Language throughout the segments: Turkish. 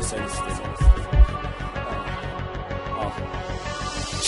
bunu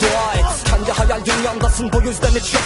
dua et. Kendi hayal dünyandasın bu yüzden hiç yok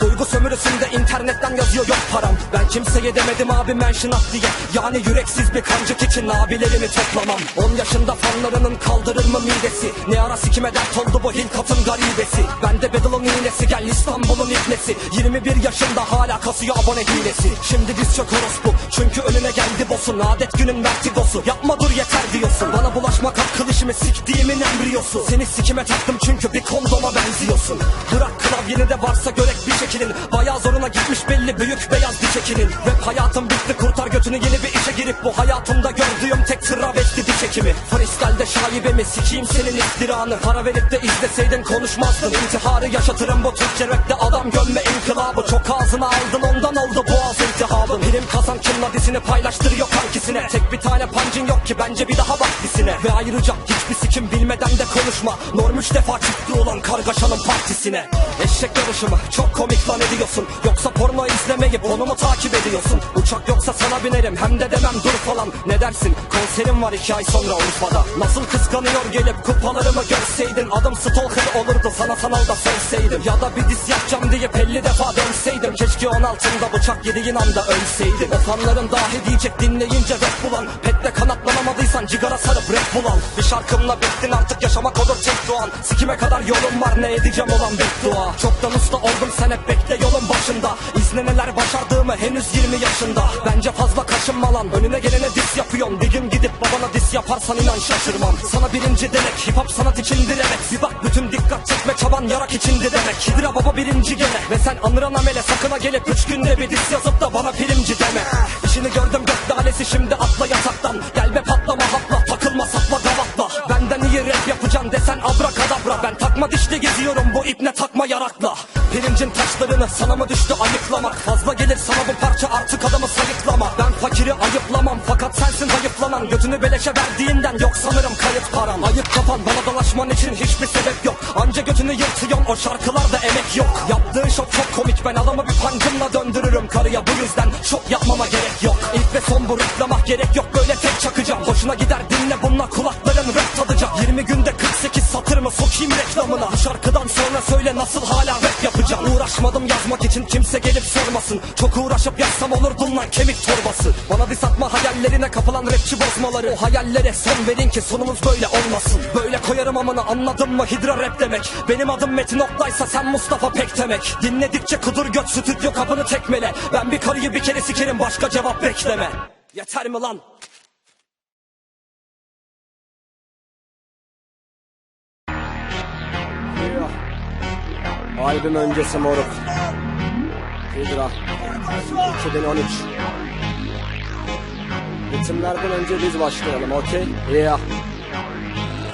Duygu sömürüsünde internetten yazıyor yok param. Ben kimseye demedim abi mention at diye. Yani yüreksiz bir kancık için abilerimi toplamam. 10 yaşında fanlarının kaldırır mı midesi? Ne ara sikime dert oldu bu hilkatın garibesi? Bende Bedel'ın iğnesi gel İstanbul'un ibnesi 21 yaşında hala kasıyor abone hilesi. Şimdi diz çök orospu çünkü önüne geldi bosun. Adet günün vertigosu yapma dur yeter diyorsun. Bana bulaşmak hakkı işimi siktiğimin embriyosu. Seni sikime taktım çünkü bir kondoma benziyorsun. Bırak klavyeni de varsa görek bir şekilin Bayağı zoruna gitmiş belli büyük beyaz diş ekinin Rap hayatım bitti kurtar götünü yeni bir işe girip Bu hayatımda gördüğüm tek travesti diş ekimi Freestyle'de şaibemi sikeyim senin iftiranı. Para verip de izleseydin konuşmazdın. İntiharı yaşatırım bu Türkçe rapte. Adam gömme inkılabı. Çok ağzına aldın ondan oldu boğaz iltihabın Prim kazan kimla dizini paylaştırıyor kankisine. Tek bir tane pancın yok ki bence bir daha bak dizine. Ve ayrıca hiçbir sikim bilmeden de konuşma. Norm üç defa çıktı olan kargaşanın partisine. Eşek yarışımı çok komik lan ediyorsun. Yoksa porno izlemeyip onu mu takip ediyorsun. Uçak yoksa sana binerim hem de demem dur falan. Ne dersin? Konserim var iki ay sonra Urfa'da. Nasıl kıskanıyor gelip kupalarımı görseydin? Adım stalker olurdu sana sanal da sövseydim Ya da bir dis yapacağım diye 50 defa dönseydim. Keşke 10 altında bıçak yediğin anda ölseydim. O fanların dahi diyecek dinleyince rap bulan. Petle kanatlanamadıysan cigara sarıp rap bulan. Bir şarkımla bittin artık yaşamak olur tek doğan. Sikime kadar yolum var ne edeceğim olan beddua Çoktan usta oldum sen hep bekle yolun başında. İzle neler başardığımı henüz 20 yaşında. Bence fazla kaşınma lan önüne gelene dis yapıyorsun. Gün gidip babana dis yaparsan inan şaşırmam. Sana birinci demek hip hop sanat içindir evet Bir bak bütün dikkat çekme çaban yarak içindi demek. Hidra baba birinci gene. Ve sen anıran amele sakına gelip Üç günde bir dis yazıp da bana primci deme İşini gördüm gök dalesi şimdi atla yataktan. Gel be patlama hapla beleşe verdiğinden yok sanırım kayıt param. Ayıp kapan bana dolaşman için hiçbir sebep yok. Anca götünü yırtıyorsun o şarkılarda emek yok. Yaptığın şok çok komik ben adamı bir pancımla döndürürüm karıya. Bu yüzden şok yapmama gerek yok son bu rıklamak gerek yok böyle tek çakacağım. Hoşuna gider dinle bununla kulakların rap tadacak. 20 günde 48 satır mı sokayım reklamına. Bu şarkıdan sonra söyle nasıl hala rap yapacağım. Uğraşmadım yazmak için kimse gelip sormasın. Çok uğraşıp yazsam olurdum lan kemik torbası. Bana dis atma hayallerine kapılan rapçi bozmaları. O hayallere son verin ki sonumuz böyle olmasın. Böyle koyarım amına anladın mı? Hidra rap demek. Benim adım Metin Oktay'sa sen Mustafa Pek demek. Dinledikçe kudur göt stüdyo kapını tekmele. Ben bir karıyı bir kere sikerim başka cevap bekleme Yeter mi lan? Albüm öncesi moruk. Hidra. 2013. Ritimlerden önce biz başlayalım okey? Yeah.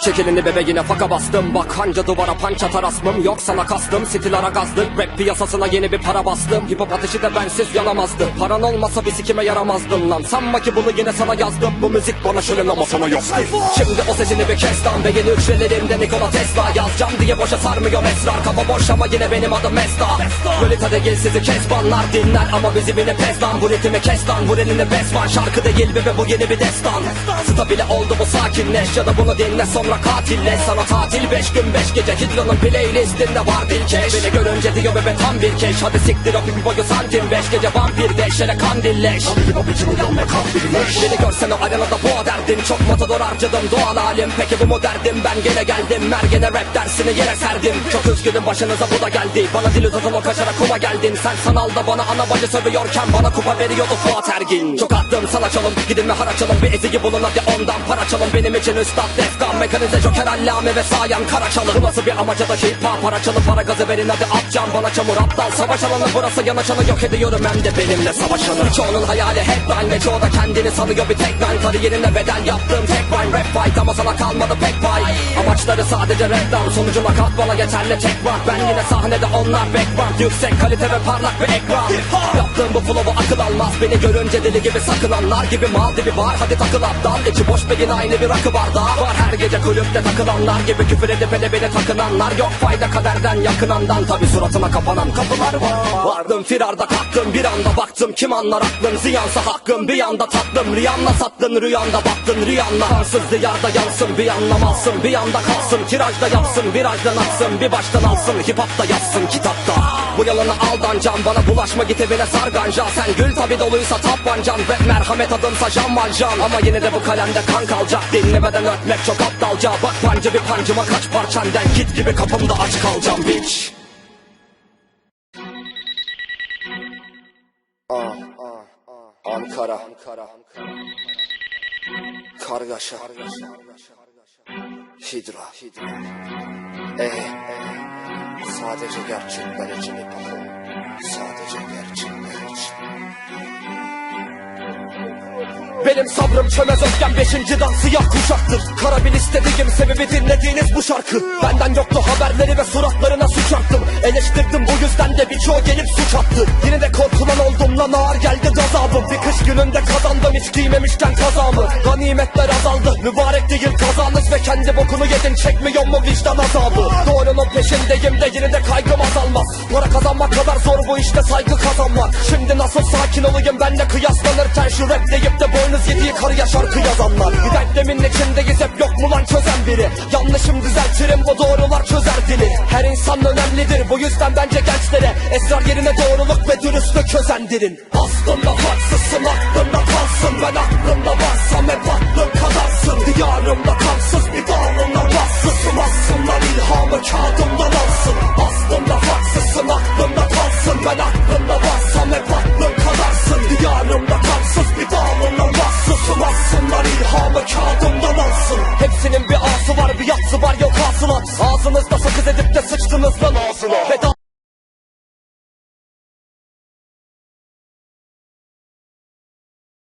Çek elini bebeğine faka bastım. Bak hanca duvara panç atar asmım Yok sana kastım. Stilara gazdı Rap piyasasına yeni bir para bastım. Hip hop ateşi de bensiz yanamazdı Paran olmasa bir sikime yaramazdın lan. Sanma ki bunu yine sana yazdım. Bu müzik bana şölen ama sana yazdı Şimdi o sesini bir kes lan. Ve yeni hücrelerimde Nikola Tesla Yazacağım diye boşa sarmıyor esrar. Kafa boş ama yine benim adım Mesta Lolita değil sizi kes banlar dinler. Ama bizi bile pes lan. Bu ritmi kes lan. Vur elini bes var. Şarkı değil bebe bu yeni bir destan. Stabile oldu bu sakinleş. Ya da bunu dinle sonra katille Sana tatil. Beş gün beş gece Hidra'nın playlistinde var bir keş. Beni görünce diyor bebe tam bir keş. Hadi siktir o pipi boyu santim. Beş gece vampir deşlere kandilleş. Beni görsen o arenada boğa derdin Çok matador harcadım doğal halim. Peki bu mu derdim ben gene geldim. Mergene rap dersini yere serdim. Çok üzgünüm başınıza bu da geldi. Bana dil uzatan o kaşara kuma geldin. Sen sanalda bana ana bacı sövüyorken Bana kupa veriyordu Fuat Ergin. Çok attım sana çalım gidin ve haraç alın. Bir eziği bulun hadi ondan para çalın. Benim için üstad defkan Mekanizma Organize joker allame ve sayan karaçalı. Nasıl bir amaca da hip hop paraçalı. Para gazı verin hadi at can bana çamur. Aptal Savaş alanı burası yanaşanı yok ediyorum. Hem de benimle savaşanı Çoğunun hayali headline ve çoğu da kendini sanıyor bir tek line Kariyerine bedel yaptığım tek rhyme rap fight Ama sana kalmadı pek pay. Amaçları sadece reklam sonucuna kat bana yeterli tek var. Ben yine sahnede onlar background Yüksek kalite ve parlak bir ekran. Yaptığım bu flow'u akıl almaz. Beni görünce deli gibi sakınanlar gibi mal dibi var. Hadi takıl aptal. İçi boş beyin aynı bir rakı bardağı var. Her gece kulüpte takılanlar gibi küfür edip hele beni takınanlar Yok. Fayda kaderden yakınandan Tabi suratına kapanan kapılar var. Vardım firarda kalktım bir anda baktım. Kim anlar aklın ziyansa hakkım. Bir yanda tatlım. Riyanla sattın rüyanda baktın Riyanla hansız diyarda yansın. Bir anlamazsın bir anda kalsın. Tirajda yapsın virajdan atsın. Bir baştan alsın hip hopta yazsın kitapta Bu yalanı aldancan bana bulaşma git evine sarganca. Sen gül tabi doluysa tapancan Ve merhamet adımsa Valjean Ama yine de bu kalemde kan kalacak Dinlemeden öpmek çok aptalca. Bak pancı bir pancıma kaç parçanden Git gibi kapımda aç kalacağım bitch Ankara. Ankara Kargaşa. Hidra. E Sadece gerçekler için hip hop Sadece gerçekler için benim sabrım çömez öfkem beşinci dan siyah kuşaktır. Kara bir istediğim sebebi dinlediğiniz bu şarkı. Benden yoktu haberleri ve suratlarına suç attım Eleştirdim bu yüzden de birçoğu gelip suç attı Yine de korkulan oldum lan ağır geldi kış gününde kazandım hiç giymemişken kazamı. Ganimetler azaldı mübarek değil kazanız Ve kendi bokunu yedin. Çekmiyor mu vicdan azabı? Doğrunun peşindeyim de yine de kaygım azalmaz. Para kazanmak kadar zor bu işte saygı kazanmak. Şimdi nasıl sakin olayım benle kıyaslanırken Şu rap deyip de boynuz yediği karıya şarkı yazanlar. Bir denklemin içindeyiz hep yok mu lan çözen biri? Yanlışım düzeltirim bu doğrular çözer dili. Her insan önemlidir bu yüzden bence gençlere Esrar yerine doğruluk ve dürüstlük özendirin Aslında haksızsın aklında kalsın. Ben aklımda varsam hep aklın kadarsın. Diyarımda kansız bir dağımla bassızım. Aslında ilhamı kağıdımdan alsın. Aslında haksızsın aklımda kalsın. Ben aklımda varsam hep aklın kadarsın. Diyarımda kansız bir dağımla bassızım. Aslında ilhamı kağıdımdan alsın. Hepsinin bir ağası var bir yatsı var. Yok hasılat Ağzınızda sakız edip de sıçtınız lan. Ağzına